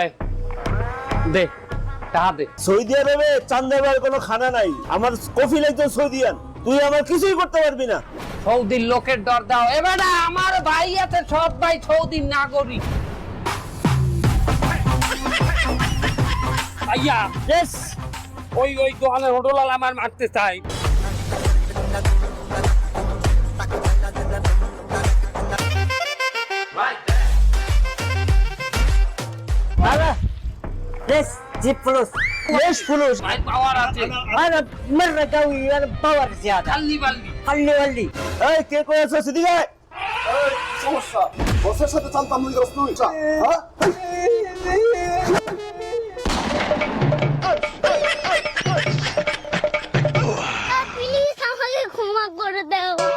এই দে টাকা দে। সৌদি আরবে চান্দাবার কোনো খানা নাই। আমার কফি একজন সৌদিয়ান। তুই আমার কিছুই করতে পারবি না। সৌদির লোকের দর দাও। এবার আমার ভাই আছে সব ভাই সৌদির নাগরিক। আইয়া বেশ ওই ওই দোকানের হোটেল আমার মারতে চাই। Right. ليش جيب فلوس ليش فلوس؟ معي باور انا مره قوي انا باور زياده خلي ولي خلي ولي اي كيكو يا سوسي دي সমস্যা বসের সাথে চালতাম তুই দোস্ত তুই হ্যাঁ প্লিজ আমাকে ক্ষমা করে দাও